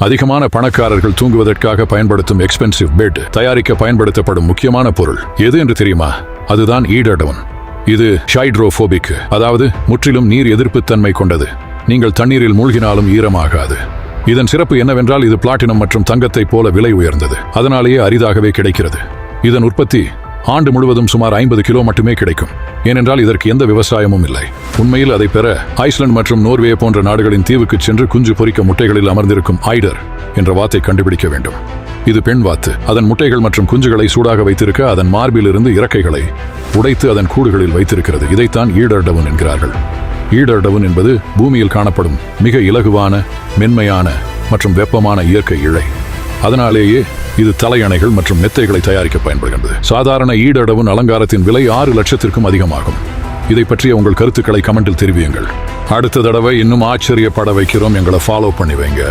அதிகமான பணக்காரர்கள் தூங்குவதற்காக பயன்படுத்தும் எக்ஸ்பென்சிவ் பெட் தயாரிக்க பயன்படுத்தப்படும் முக்கியமான பொருள் எது என்று தெரியுமா? அதுதான் ஈடடவன். இது ஷைட்ரோபோபிக் அதாவது முற்றிலும் நீர் எதிர்ப்புத்தன்மை கொண்டது. நீங்கள் தண்ணீரில் மூழ்கினாலும் ஈரமாகாது. இதன் சிறப்பு என்னவென்றால் இது பிளாட்டினம் மற்றும் தங்கத்தைப் போல விலை உயர்ந்தது. அதனாலேயே அரிதாகவே கிடைக்கிறது. இதன் உற்பத்தி ஆண்டு முழுவதும் சுமார் ஐம்பது கிலோ மட்டுமே கிடைக்கும். ஏனென்றால் இதற்கு எந்த விவசாயமும் இல்லை. உண்மையில் அதை பெற ஐஸ்லாந்து மற்றும் நோர்வே போன்ற நாடுகளின் தீவுக்கு சென்று குஞ்சு பொறிக்க முட்டைகளில் அமர்ந்திருக்கும் ஐடர் என்ற வாத்தை கண்டுபிடிக்க வேண்டும். இது பெண் வாத்து. அதன் முட்டைகள் மற்றும் குஞ்சுகளை சூடாக வைத்திருக்க அதன் மார்பிலிருந்து இறக்கைகளை உடைத்து அதன் கூடுகளில் வைத்திருக்கிறது. இதைத்தான் ஈடர்டவன் என்கிறார்கள். ஈடர்டவன் என்பது பூமியில் காணப்படும் மிக இலகுவான மென்மையான மற்றும் வெப்பமான இயற்கை இழை. அதனாலேயே இது தலையணைகள் மற்றும் மெத்தைகளை தயாரிக்க பயன்படுகின்றது. சாதாரண ஈடடவன் அலங்காரத்தின் விலை ஆறு லட்சத்திற்கும் அதிகமாகும். இதை பற்றிய உங்கள் கருத்துக்களை கமெண்டில் தெரிவியுங்கள். அடுத்த தடவை இன்னும் ஆச்சரியப்பட வைக்கிறோம். எங்களை ஃபாலோ பண்ணி வைங்க.